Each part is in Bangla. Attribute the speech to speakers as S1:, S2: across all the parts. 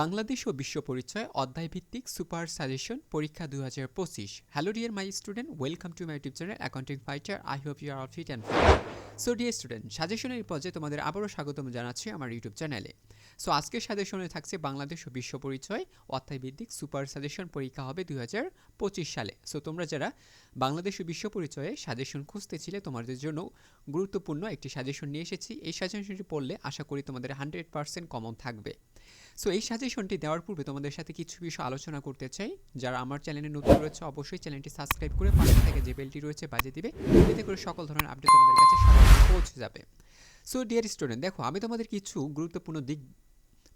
S1: বাংলাদেশ ও বিশ্ব পরিচয় অধ্যায়ভিত্তিক সুপার সাজেশন পরীক্ষা দু হাজার পঁচিশ। Hello dear my student welcome to my YouTube channel accounting fighter I hope you are fit and so dear student সাজেশনের পর্যায়ে তোমাদের আবারও স্বাগতম জানাচ্ছি আমার ইউটিউব চ্যানেলে সো আজকের সাজেশনে থাকছে বাংলাদেশ ও বিশ্ব পরিচয়। অধ্যায় ভিত্তিক সুপার সাজেশন পরীক্ষা হবে দুই হাজার পঁচিশ সালে। সো তোমরা যারা বাংলাদেশ ও বিশ্ব পরিচয়ে সাজেশন খুঁজতেছিলে, তোমাদের জন্য গুরুত্বপূর্ণ একটি সাজেশন নিয়ে এসেছি। এই সাজেশনটি পড়লে আশা করি তোমাদের হান্ড্রেড পার্সেন্ট কমন থাকবে। সো এই সাজেশনটি দেওয়ার পূর্বে তোমাদের সাথে কিছু বিষয় আলোচনা করতে চাই। যারা আমার চ্যানেলে নতুন রয়েছে, অবশ্যই চ্যানেলটি সাবস্ক্রাইব করে পাশে থেকে যে বেলটি রয়েছে বাজিয়ে দিবে। এতে করে সকল ধরনের আপডেট তোমাদের কাছে সহজে পৌঁছে যাবে। সো ডিয়ার স্টুডেন্ট দেখো, আমি তোমাদের কিছু গুরুত্বপূর্ণ দিক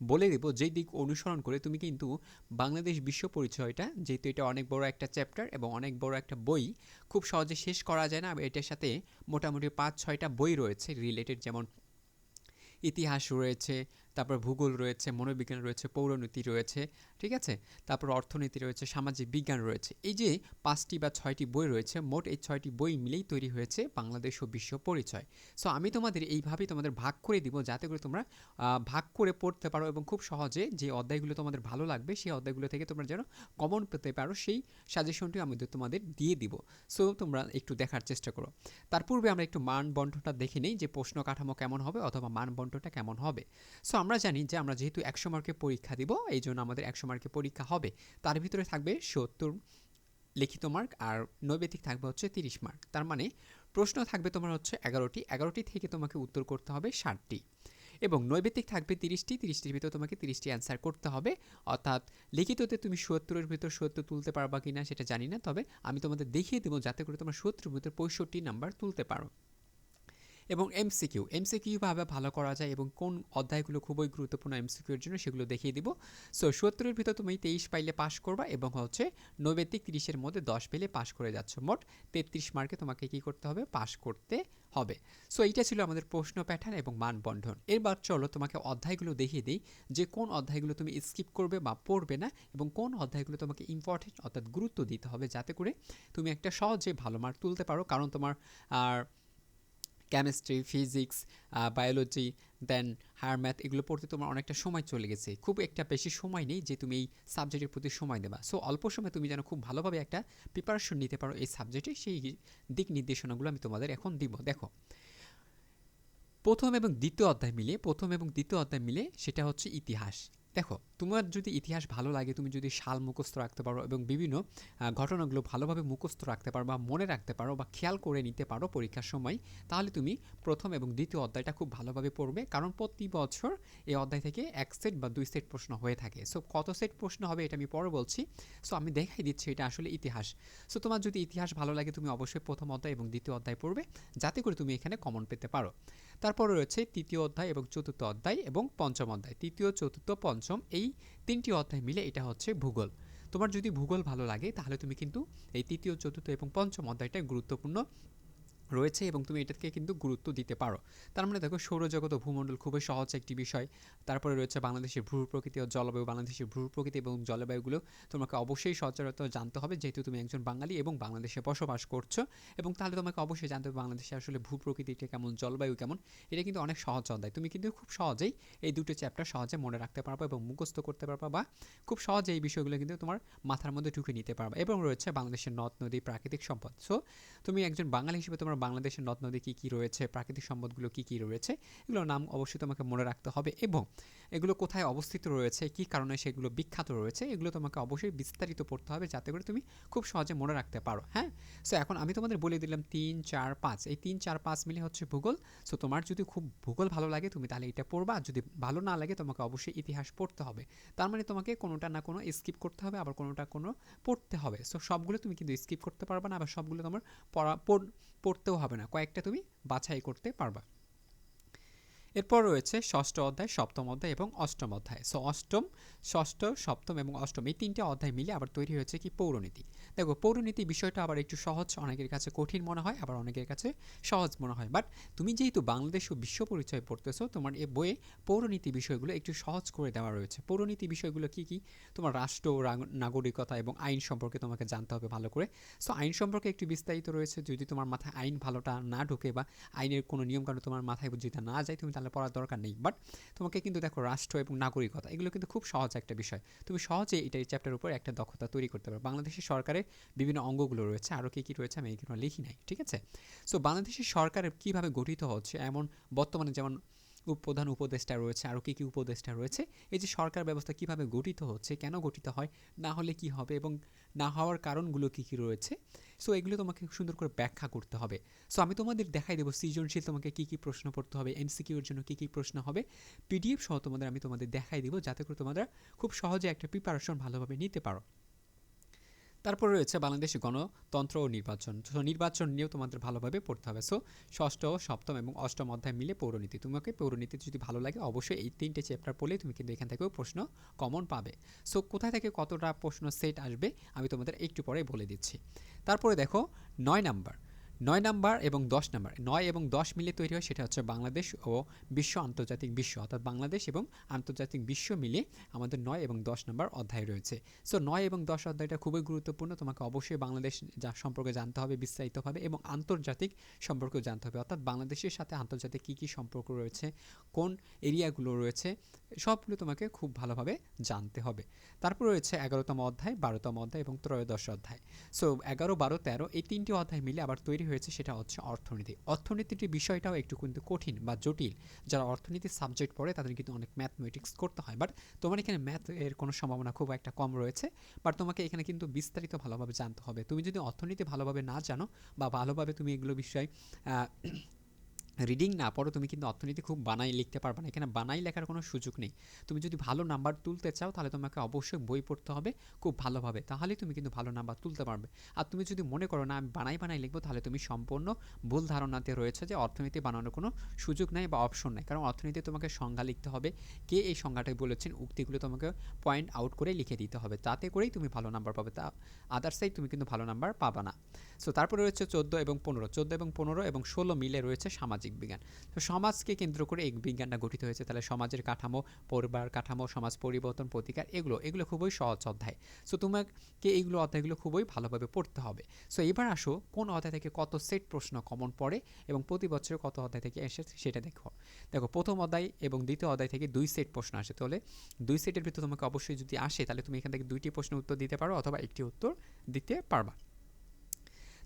S1: বলে দেবো, যেই দিক অনুসরণ করে তুমি কিন্তু বাংলাদেশ বিশ্ব পরিচয়টা, যেহেতু এটা অনেক বড় একটা চ্যাপ্টার এবং অনেক বড় একটা বই, খুব সহজে শেষ করা যায় না। এটার সাথে মোটামুটি পাঁচ, ছয়টা বই রয়েছে রিলেটেড যেমন ইতিহাস রয়েছে, তারপর ভূগোল রয়েছে, মনোবিজ্ঞান রয়েছে, পৌরনীতি রয়েছে ঠিক আছে? তারপর অর্থনীতি রয়েছে, সামাজিক বিজ্ঞান রয়েছে। এই যে পাঁচটি বা ছয়টি বই রয়েছে, মোট এই ছয়টি বই মিলেই তৈরি হয়েছে বাংলাদেশ ও বিশ্ব পরিচয়। সো আমি তোমাদের এইভাবেই তোমাদের ভাগ করে দিব যাতে করে তোমরা ভাগ করে পড়তে পারো এবং খুব সহজে যে অধ্যায়গুলো তোমাদের ভালো লাগবে, সেই অধ্যায়গুলো থেকে তোমরা যেন কমন পেতে পারো, সেই সাজেশনটি আমি তোমাদের দিয়ে দিব। সো তোমরা একটু দেখার চেষ্টা করো। তার পূর্বে আমরা একটু মান বন্টনটা দেখে নিই যে প্রশ্ন কাঠামো কেমন হবে অথবা মান বন্টনটা কেমন হবে। সো আমরা জানি যে আমরা যেহেতু একশো মার্কের পরীক্ষা দিব এই জন্য আমাদের একশো মার্কের পরীক্ষা হবে, তার ভিতরে থাকবে সত্তর লিখিত মার্ক আর নৈবেদিক থাকবে হচ্ছে তিরিশ মার্ক। তার মানে প্রশ্ন থাকবে তোমার হচ্ছে এগারোটি এগারোটি থেকে তোমাকে উত্তর করতে হবে ষাটটি এবং নৈবেদিক থাকবে তিরিশটি, তিরিশটির ভিতর তোমাকে তিরিশটি অ্যান্সার করতে হবে। অর্থাৎ লিখিততে তুমি সত্তরের ভিতর সত্তর তুলতে পারবা কি না সেটা জানি না, তবে আমি তোমাদের দেখিয়ে দেবো যাতে করে তোমার সত্তরের ভিতর পঁয়ষট্টি নাম্বার তুলতে পারো। এবং এমসিকিউ। এমসিকিউভাবে ভালো করা যায় এবং কোন অধ্যায়গুলো খুবই গুরুত্বপূর্ণ এমসিকিউর জন্য সেগুলো দেখিয়ে দিব। সো, সত্তরের ভিতর তুমি তেইশ পাইলে পাশ করবা এবং হচ্ছে নৈবেদিক তিরিশের মধ্যে দশ পেলে পাশ করে যাচ্ছ। মোট তেত্রিশ মার্কে তোমাকে কি করতে হবে? পাশ করতে হবে। সো, এইটা ছিল আমাদের প্রশ্ন প্যাটার্ন এবং মানবন্ধন। এরবার চলো তোমাকে অধ্যায়গুলো দেখিয়ে দিই যে কোন অধ্যায়গুলো তুমি স্কিপ করবে বা পড়বে না এবং কোন অধ্যায়গুলো তোমাকে ইম্পর্টেন্ট অর্থাৎ গুরুত্ব দিতে হবে যাতে করে তুমি একটা সহজে ভালো মার্ক তুলতে পারো। কারণ তোমার আর chemistry physics biology then higher math এগুলো পড়তে তোমার অনেকটা সময় চলে গেছে। খুব একটা বেশি সময় নেই যে তুমি এই সাবজেক্টের প্রতি সময় দেবা। সো অল্প সময় তুমি যেন খুব ভালোভাবে একটা প্রিপারেশন নিতে পারো এই সাবজেক্টে সেই দিক নির্দেশনাগুলো আমি তোমাদের এখন দিব। দেখো, প্রথম এবং দ্বিতীয় অধ্যায় মিলে প্রথম এবং দ্বিতীয় অধ্যায় মিলে সেটা হচ্ছে ইতিহাস। দেখো, তোমার যদি ইতিহাস ভালো লাগে, তুমি যদি সাল মুখস্থ রাখতে পারো এবং বিভিন্ন ঘটনাগুলো ভালোভাবে মুখস্থ রাখতে পারো বা মনে রাখতে পারো বা খেয়াল করে নিতে পারো পরীক্ষার সময়, তাহলে তুমি প্রথম এবং দ্বিতীয় অধ্যায়টা খুব ভালোভাবে পড়বে। কারণ প্রতি বছর এই অধ্যায় থেকে এক সেট বা দুই সেট প্রশ্ন হয়ে থাকে। সো কত সেট প্রশ্ন হবে এটা আমি পরে বলছি। সো আমি দেখাই দিচ্ছি এটা আসলে ইতিহাস। সো তোমার যদি ইতিহাস ভালো লাগে, তুমি অবশ্যই প্রথম অধ্যায় এবং দ্বিতীয় অধ্যায় পড়বে, যাতে করে তুমি এখানে কমন পেতে পারো। তারপরে রয়েছে তৃতীয় অধ্যায় এবং চতুর্থ অধ্যায় এবং পঞ্চম অধ্যায়। তৃতীয়, চতুর্থ, পঞ্চম। এই তিনটি অধ্যায় মিলে এটা হচ্ছে ভূগোল। তোমার যদি ভূগোল ভালো লাগে, তাহলে তুমি কিন্তু এই তৃতীয়, চতুর্থ এবং পঞ্চম অধ্যায়টা গুরুত্বপূর্ণ। রয়েছে এবং তুমি এটাকে কিন্তু গুরুত্ব দিতে পারো। তার মানে দেখো, সৌরজগৎ ও ভূমণ্ডল খুবই সহজ একটি বিষয়। তারপরে রয়েছে বাংলাদেশের ভূ প্রকৃতি ও জলবায়ু। বাংলাদেশের ভূ প্রকৃতি এবং জলবায়ুগুলো তোমাকে অবশ্যই সচরাচর জানতে হবে। যেহেতু তুমি একজন বাঙালি এবং বাংলাদেশে বসবাস করছ এবং তাহলে তোমাকে অবশ্যই জানতে হবে বাংলাদেশে আসলে ভূ প্রকৃতিটা কেমন, জলবায়ু কেমন। এটা কিন্তু অনেক সহজ অধ্যায়। তুমি কিন্তু খুব সহজেই এই দুটো চ্যাপ্টার সহজে মনে রাখতে পারবে এবং মুখস্থ করতে পারবা বা খুব সহজে এই বিষয়গুলো কিন্তু তোমার মাথার মধ্যে ঢুকে নিতে পারবে। এবং রয়েছে বাংলাদেশের নদ, নদী, প্রাকৃতিক সম্পদ। সো তুমি একজন বাঙালি হিসেবে তোমার বাংলাদেশের নদ নদী কী কী রয়েছে, প্রাকৃতিক সম্পদগুলো কী কী রয়েছে, এগুলোর নাম অবশ্যই তোমাকে মনে রাখতে হবে এবং এগুলো কোথায় অবস্থিত রয়েছে, কী কারণে সেগুলো বিখ্যাত রয়েছে, এগুলো তোমাকে অবশ্যই বিস্তারিত পড়তে হবে যাতে করে তুমি খুব সহজে মনে রাখতে পারো হ্যাঁ? সো এখন আমি তোমাদের বলে দিলাম তিন, চার, পাঁচ। এই তিন, চার, পাঁচ মিলে হচ্ছে ভূগোল। সো তোমার যদি খুব ভূগোল ভালো লাগে, তুমি তাহলে এটা পড়বা। যদি ভালো না লাগে, তোমাকে অবশ্যই ইতিহাস পড়তে হবে। তার মানে তোমাকে কোনোটা না কোনো স্কিপ করতে হবে, আবার কোনোটা কোনো পড়তে হবে। সো সবগুলো তুমি কিন্তু স্কিপ করতে পারবে না, আবার সবগুলো তোমার পড়া পড়তেও হবে না। কয়েকটা তুমি বাছাই করতে পারবা। এরপর রয়েছে ষষ্ঠ অধ্যায়, সপ্তম অধ্যায় এবং অষ্টম অধ্যায়। সো অষ্টম ষষ্ঠ, সপ্তম এবং অষ্টম এই তিনটে অধ্যায় মিলে আবার তৈরি হয়েছে কি পৌরনীতি। দেখো, পৌরনীতি বিষয়টা আবার একটু সহজ, অনেকের কাছে কঠিন মনে হয়, আবার অনেকের কাছে সহজ মনে হয়। বাট তুমি যেহেতু বাংলাদেশ ও বিশ্ব পরিচয় পড়তেছো, তোমার এ বইয়ে পৌরনীতি বিষয়গুলো একটু সহজ করে দেওয়া রয়েছে। পৌরনীতি বিষয়গুলো কি কি? তোমার রাষ্ট্র নাগরিকতা এবং আইন সম্পর্কে তোমাকে জানতে হবে ভালো করে। সো আইন সম্পর্কে একটু বিস্তারিত রয়েছে। যদি তোমার মাথায় আইন ভালোটা না ঢোকে বা আইনের কোনো নিয়মকানুন তোমার মাথায় যদি না যায়, তুমি তাহলে পড়ার দরকার নেই। বাট তোমাকে কিন্তু দেখো, রাষ্ট্র এবং নাগরিকতা, এগুলো কিন্তু খুব সহজ একটা বিষয়। তুমি সহজে এটা এই চ্যাপ্টার উপর একটা দক্ষতা তৈরি করতে পারো বাংলাদেশের সরকারের বিভিন্ন অঙ্গগুলো রয়েছে। আরও কী কী রয়েছে আমি এগুলো লিখি নাই, ঠিক আছে? সো বাংলাদেশের সরকার কীভাবে গঠিত হচ্ছে? এমন বর্তমানে যেমন প্রধান উপদেষ্টা রয়েছে আরও কী কী উপদেষ্টা রয়েছে? এই যে সরকার ব্যবস্থা কীভাবে গঠিত হচ্ছে, কেন গঠিত হয়, না হলে কি হবে এবং না হওয়ার কারণগুলো কী কী রয়েছে? সো এগুলো তোমাকে সুন্দর করে ব্যাখ্যা করতে হবে। সো আমি তোমাদের দেখাই দেবো সৃজনশীল তোমাকে কী কী প্রশ্ন পড়তে হবে এমসিকিউর জন্য কী কী প্রশ্ন হবে। পিডিএফ সহ তোমাদের আমি তোমাদের দেখাই দেবো, যাতে করে তোমরা খুব সহজে একটা প্রিপারেশন ভালোভাবে নিতে পারো। তারপর রয়েছে বাংলাদেশ গণতন্ত্র ও নির্বাচন। সো নির্বাচন নিয়েও তোমাদের ভালোভাবে পড়তে হবে। সো ষষ্ঠ, সপ্তম এবং অষ্টম অধ্যায় মিলে পৌরনীতি। তোমাকে পৌরনীতি যদি ভালো লাগে, অবশ্যই এই তিনটে চ্যাপ্টার পড়লে তুমি কিন্তু এখান থেকেও প্রশ্ন কমন পাবে। সো কোথায় থেকে কতটা প্রশ্ন সেট আসবে, আমি তোমাদের একটু পরে বলে দিচ্ছি। তারপরে দেখো, নয় নাম্বার। নয় নাম্বার এবং দশ নাম্বার। নয় এবং দশ মিলে তৈরি হয় সেটা হচ্ছে বাংলাদেশ ও বিশ্ব আন্তর্জাতিক বিশ্ব, অর্থাৎ বাংলাদেশ এবং আন্তর্জাতিক বিশ্ব মিলে আমাদের নয় এবং দশ নাম্বার অধ্যায় রয়েছে। সো নয় এবং দশ অধ্যায়টা খুবই গুরুত্বপূর্ণ। তোমাকে অবশ্যই বাংলাদেশ যা সম্পর্কে জানতে হবে বিস্তারিতভাবে এবং আন্তর্জাতিক সম্পর্কেও জানতে হবে। অর্থাৎ বাংলাদেশের সাথে আন্তর্জাতিক কী কী সম্পর্ক রয়েছে, কোন এরিয়াগুলো রয়েছে সবগুলো তোমাকে খুব ভালোভাবে জানতে হবে। তারপর রয়েছে এগারোতম অধ্যায়, বারোতম অধ্যায় এবং ত্রয়োদশ অধ্যায়। সো এগারো, বারো, তেরো এই তিনটি অধ্যায় মিলে আবার তৈরি হয়েছে, সেটা হচ্ছে অর্থনীতি। অর্থনীতির বিষয়টাও একটু কিন্তু কঠিন বা জটিল। যারা অর্থনীতির সাবজেক্ট পড়ে, তাদের কিন্তু অনেক ম্যাথমেটিক্স করতে হয়। বাট তোমার এখানে ম্যাথ এর কোনো সম্ভাবনা খুব একটা কম রয়েছে। বাট তোমাকে এখানে কিন্তু বিস্তারিত ভালোভাবে জানতে হবে। তুমি যদি অর্থনীতি ভালোভাবে না জানো বা ভালোভাবে তুমি এগুলো বিষয় রিডিং না পড়ো, তুমি কিন্তু অর্থনীতি খুব বানাই লিখতে পারবে না। এখানে বানাই লেখার কোনো সুযোগ নেই। তুমি যদি ভালো নাম্বার তুলতে চাও, তাহলে তোমাকে অবশ্যই বই পড়তে হবে খুব ভালোভাবে। তাহলে তুমি কিন্তু ভালো নাম্বার তুলতে পারবে। আর তুমি যদি মনে করো না, আমি বানাই বানাই লিখব, তাহলে তুমি সম্পূর্ণ ভুল ধারণাতে রয়েছে যে অর্থনীতি বানানোর কোনো সুযোগ নেই বা অপশন নেই। কারণ অর্থনীতি তোমাকে সংজ্ঞা লিখতে হবে। কে এই সংজ্ঞাটাই বলেছেন? উক্তিগুলো তোমাকে পয়েন্ট আউট করে লিখে দিতে হবে। তাতে করেই তুমি ভালো নাম্বার পাবে। তা আদার সাইড তুমি কিন্তু ভালো নাম্বার পাবা না। সো তারপরে রয়েছে চোদ্দ এবং পনেরো। চোদ্দ এবং পনেরো এবং ষোলো মিলে রয়েছে সামাজিক বিজ্ঞান। তো সমাজকে কেন্দ্র করে এই বিজ্ঞানটা গঠিত হয়েছে। তাহলে সমাজের কাঠামো, পরিবার কাঠামো, সমাজ পরিবর্তন, প্রতিকার, এগুলো এগুলো খুবই সহজ অধ্যায়। সো তোমাকে এইগুলো অধ্যায়গুলো খুবই ভালোভাবে পড়তে হবে। সো এবার আসো, কোন অধ্যায় থেকে কত সেট প্রশ্ন কমন পড়ে এবং প্রতি বছরে কত অধ্যায় থেকে এসে সেটা দেখো। দেখো, প্রথম অধ্যায় এবং দ্বিতীয় অধ্যায় থেকে দুই সেট প্রশ্ন আসে। তাহলে দুই সেটের ভিতরে তোমাকে অবশ্যই যদি আসে, তাহলে তুমি এখান থেকে দুইটি প্রশ্নের উত্তর দিতে পারো অথবা একটি উত্তর দিতে পারবা।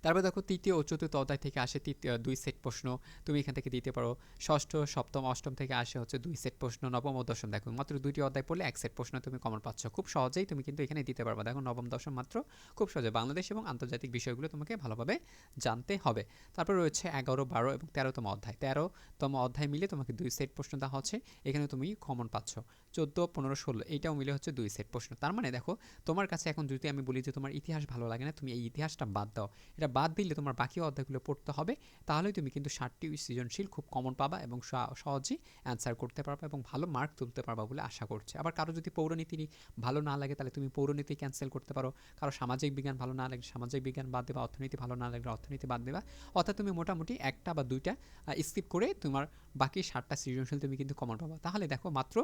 S1: তারপর দেখো তৃতীয় ও চতুর্থ অধ্যায় থেকে আসে তৃতীয় দুই সেট প্রশ্ন। তুমি এখান থেকে দিতে পারো। ষষ্ঠ, সপ্তম, অষ্টম থেকে আসে হচ্ছে দুই সেট প্রশ্ন, নবম ও দশম। দেখো, মাত্র দুইটি অধ্যায় পড়লে এক সেট প্রশ্ন তুমি কমন পাচ্ছ। খুব সহজেই তুমি কিন্তু এখানে দিতে পারবা। দেখো, নবম, দশম মাত্র খুব সহজে। বাংলাদেশ এবং আন্তর্জাতিক বিষয়গুলো তোমাকে ভালোভাবে জানতে হবে। তারপর রয়েছে এগারো, বারো এবং তেরোতম অধ্যায়। তেরোতম অধ্যায় মিলে তোমাকে দুই সেট প্রশ্ন দেওয়া হচ্ছে। এখানে তুমি কমন পাচ্ছ। চোদ্দ, পনেরো, ষোলো, এইটাও মিলে হচ্ছে দুই সেট প্রশ্ন। তার মানে দেখো, তোমার কাছে এখন যদি আমি বলি যে তোমার ইতিহাস ভালো লাগে না, তুমি এই ইতিহাসটা বাদ দাও। এটা বাদ দিলে তোমার বাকি অধ্যায়গুলো পড়তে হবে, তাহলেই তুমি কিন্তু ষাটটি সৃজনশীল খুব কমন পাবা এবং সহজেই অ্যান্সার করতে পারবা এবং ভালো মার্ক তুলতে পারবা বলে আশা করছে। আবার কারও যদি পৌরনীতি ভালো না লাগে, তাহলে তুমি পৌরনীতি ক্যান্সেল করতে পারো। কারও সামাজিক বিজ্ঞান ভালো না লাগে সামাজিক বিজ্ঞান বাদ দেবা, অর্থনীতি ভালো না লাগলে অর্থনীতি বাদ দেবা। অর্থাৎ তুমি মোটামুটি একটা বা দুইটা স্কিপ করে তোমার বাকি ষাটটা সৃজনশীল তুমি কিন্তু কমন পাবা। তাহলে দেখো মাত্র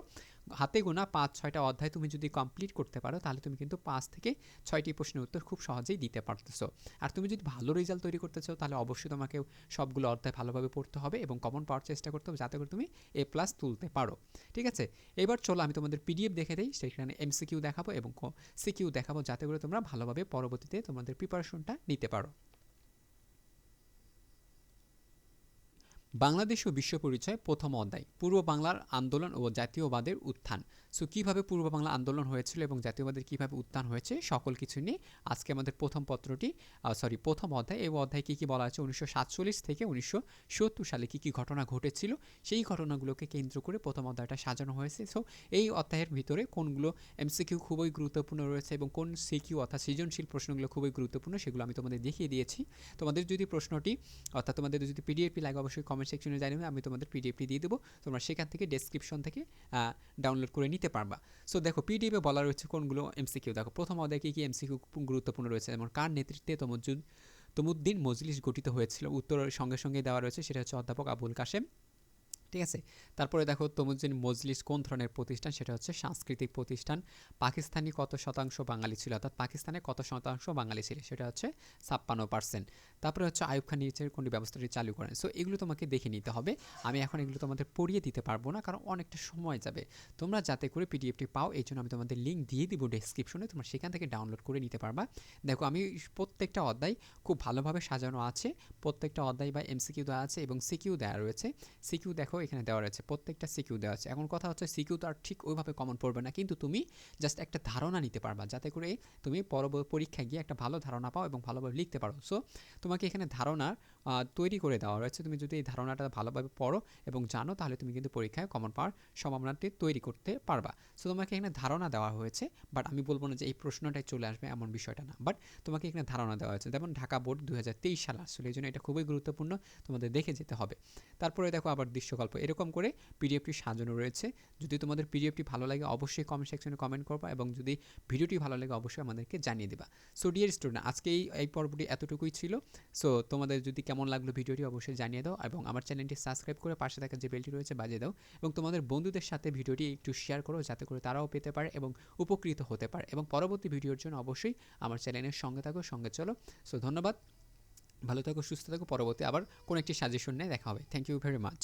S1: হাতে গোনা পাঁচ, ছয়টা অধ্যায় তুমি যদি কমপ্লিট করতে পারো, তাহলে তুমি কিন্তু পাঁচ থেকে ছয়টি প্রশ্নের উত্তর খুব সহজেই দিতে পারতেছো। আর তুমি যদি ভালো রেজাল্ট তৈরি করতে চাও, তাহলে অবশ্যই তোমাকে সবগুলো অধ্যায় ভালোভাবে পড়তে হবে এবং কমন পাওয়ার চেষ্টা করতে হবে, যাতে করে তুমি এ প্লাস তুলতে পারো। ঠিক আছে? এবার চলো আমি তোমাদের পিডিএফ দেখে দিই, সেখানে এমসিকিউ দেখাবো এবং সিকিউ দেখাবো, যাতে করে তোমরা ভালোভাবে পরবর্তীতে তোমাদের প্রিপারেশনটা নিতে পারো। বাংলাদেশ ও বিশ্ব পরিচয় প্রথম অধ্যায় পূর্ব বাংলার আন্দোলন ও জাতীয়বাদের উত্থান। সো কীভাবে পূর্ব বাংলা আন্দোলন হয়েছিল এবং জাতীয়বাদের কীভাবে উত্থান হয়েছে, সকল কিছু নিয়ে আজকে আমাদের প্রথম পত্রটি সরি প্রথম অধ্যায়। এই অধ্যায় কী কী বলা আছে? উনিশশো সাতচল্লিশ থেকে উনিশশো সত্তর সালে কী কী ঘটনা ঘটেছিল, সেই ঘটনাগুলোকে কেন্দ্র করে প্রথম অধ্যায়টা সাজানো হয়েছে। সো এই অধ্যায়ের ভিতরে কোনগুলো এমসিকিউ খুবই গুরুত্বপূর্ণ রয়েছে এবং কোন সিকিউ অর্থাৎ সৃজনশীল প্রশ্নগুলো খুবই গুরুত্বপূর্ণ, সেগুলো আমি তোমাদের দেখিয়ে দিয়েছি। তোমাদের যদি প্রশ্নটি, অর্থাৎ তোমাদের যদি পিডিএফটি লাগে অবশ্যই কমেন্ট সেকশনে জানিয়ে আমি তোমাদের পিডিএফটি দিয়ে দেবো। তোমরা সেখান থেকে ডেসক্রিপশন থেকে ডাউনলোড করে নিতে পারবা। সো দেখো পিডিএফে বলা রয়েছে কোনগুলো? এমসিকিউ দেখো, প্রথম অধ্যায় কী কী এমসিকিউ গুরুত্বপূর্ণ রয়েছে? যেমন কার নেতৃত্বে তমজ্জুদ তমুদ্দিন মজলিস গঠিত হয়েছিল। উত্তরের সঙ্গে সঙ্গে দেওয়া রয়েছে। সেটা হচ্ছে অধ্যাপক আবুল কাশেম। ঠিক আছে? তারপরে দেখো তমুদ্দিন মজলিস কোন ধরনের প্রতিষ্ঠান? সেটা হচ্ছে সাংস্কৃতিক প্রতিষ্ঠান। পাকিস্তানি কত শতাংশ বাঙালি ছিল? অর্থাৎ পাকিস্তানে কত শতাংশ বাঙালি ছিল? সেটা হচ্ছে ছাপ্পান্ন পার্সেন্ট তারপরে হচ্ছে আয়ুব খান নিচের কোন ব্যবস্থাটি চালু করেন? সো এগুলো তোমাকে দেখে নিতে হবে। আমি এখন এগুলো তোমাদের পড়িয়ে দিতে পারব না, কারণ অনেকটা সময় যাবে। তোমরা যাতে করে পিডিএফটি পাও, এই জন্য আমি তোমাদের লিঙ্ক দিয়ে দিব ডেসক্রিপশনে তোমরা সেখান থেকে ডাউনলোড করে নিতে পারবা। দেখো, আমি প্রত্যেকটা অধ্যায় খুব ভালোভাবে সাজানো আছে। প্রত্যেকটা অধ্যায় বা এমসিকিউ দেওয়া আছে এবং সিকিউ দেওয়া রয়েছে। সিকিউ দেখো এখানে দেওয়া রয়েছে প্রত্যেকটা সিকিউ দেওয়া আছে। এখন কথা হচ্ছে সিকিউ তো আর ঠিক ওইভাবে কমন পড়বে না কিন্তু তুমি জাস্ট একটা ধারণা নিতে পারবা যাতে করে তুমি পরবর্তী পরীক্ষায় গিয়ে একটা ভালো ধারণা পাও এবং ভালোভাবে লিখতে পারো। সো তোমাকে এখানে ধারণা আহ, তৈরি করে দেওয়া রয়েছে। তুমি যদি এই ধারণাটা ভালোভাবে পড়ো এবং জানো, তাহলে তুমি কিন্তু পরীক্ষায় কমন পাওয়ার সম্ভাবনাটি তৈরি করতে পারবা। সো তোমাকে এখানে ধারণা দেওয়া হয়েছে বাট আমি বলব না যে এই প্রশ্নটাই চলে আসবে এমন বিষয়টা না। বাট তোমাকে এখানে ধারণা দেওয়া হয়েছে। যেমন ঢাকা বোর্ড দু সাল আসলে এই জন্য এটা খুবই গুরুত্বপূর্ণ। তোমাদের দেখে যেতে হবে। তারপরে দেখো আবার দৃশ্যকল্প। এরকম করে পিডিএফটি সাজানো রয়েছে। যদি তোমাদের পিডিএফটি ভালো লাগে, অবশ্যই কমেন্ট সেকশনে কমেন্ট করবা এবং যদি ভিডিওটি ভালো লাগে, অবশ্যই আমাদেরকে জানিয়ে দেবা। সো ডিয়ার স্টুডেন্ট আজকে এই এই পর্বটি এতটুকুই ছিল। সো তোমাদের যদি কেমন লাগল ভিডিওটি অবশ্যই জানিয়ে দাও এবং আমার চ্যানেলটি সাবস্ক্রাইব করে পাশে থাকা যে বেলটি রয়েছে বাজিয়ে দাও এবং তোমাদের বন্ধুদের সাথে ভিডিওটি একটু শেয়ার করো যাতে করে তারাও পেতে পারে এবং উপকৃত হতে পারে এবং পরবর্তী ভিডিওর জন্য অবশ্যই আমার চ্যানেলের সঙ্গে থাকো, সঙ্গে চলো। সো ধন্যবাদ। ভালো থাকো, সুস্থ থাকো। পরবর্তী আবার কোনো একটি সাজেশন নিয়ে দেখা হবে। Thank you very much